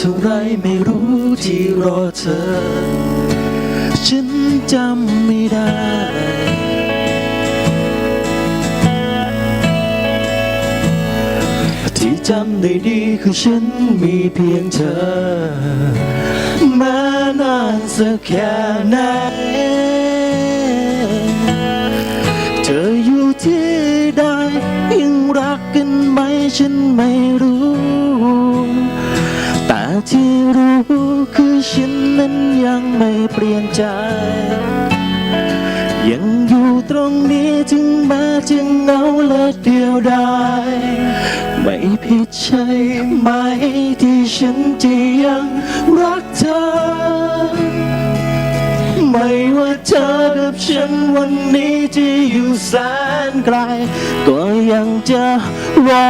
เท่าไรไม่รู้ที่รอเธอ ฉันจำไม่ได้ที่จำได้ดีคือฉันมีเพียงเธอ มานานสักแค่ไหน เธออยู่ที่ใดยังรักกันไหมฉันไม่ ที่รู้คือฉันนั้นยังไม่เปลี่ยนใจ ยังอยู่ตรงนี้ถึงแม้จะเหงาและเดียวดายไม่ผิดใช่ไหมที่ฉันจะยังรักเธอ ไม่ว่าเธอกับฉันวันนี้จะอยู่แสนไกล ก็ยังจะรอ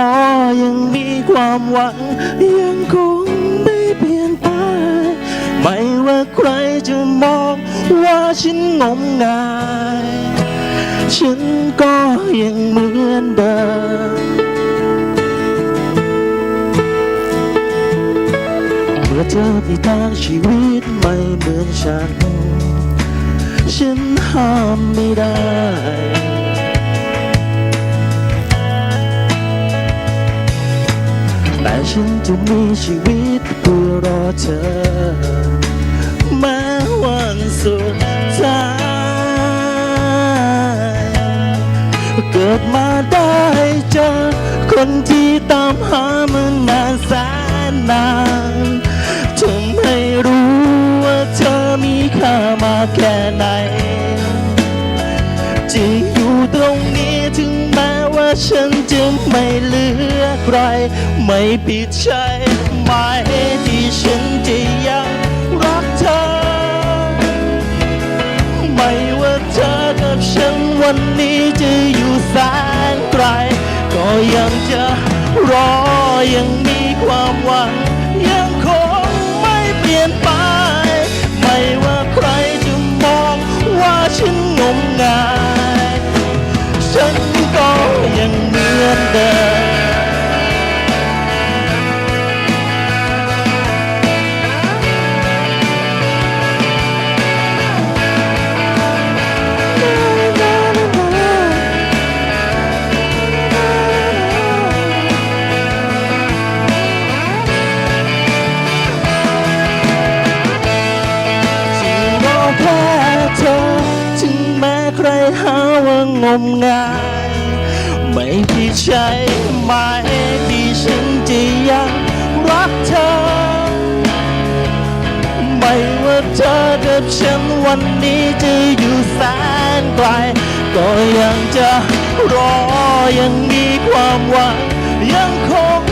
ยังมีความหวังยังคง ฉันงมงาย ฉันก็ยังเหมือนเดิม เมื่อเจอที่ทางชีวิตไม่เหมือนฉัน ฉันห้ามไม่ได้แต่ฉันจะมีชีวิตเพื่อรอเธอแม้วันสุด ท้ายเกิดมาได้เจอคนที่ตามหามานานแสนนานทำให้รู้ว่าเธอมีค่ามาแค่ไหนจะอยู่ตรงนี้ถึงแม้ว่าฉันจะไม่เหลือใคร ไม่ผิดใช่ไหมที่ฉัน กับฉันวันนี้จะอยู่แสนไกล ก็ยังจะรอยังมีความหวัง ยังคงไม่เปลี่ยนไป ไม่ว่าใครจะมองว่าฉันงมงาย หาว่างมงาย ไม่พี่ใช่ไหมที่ฉันจะยังรักเธอ ไม่ว่าเธอกับฉันวันนี้จะอยู่แสนไกล ก็ยังจะรอยังมีความหวังยังคง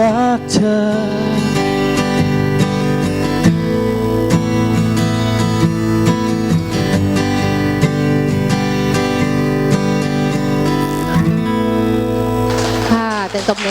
รักเธอ ค่ะเป็นตบมือ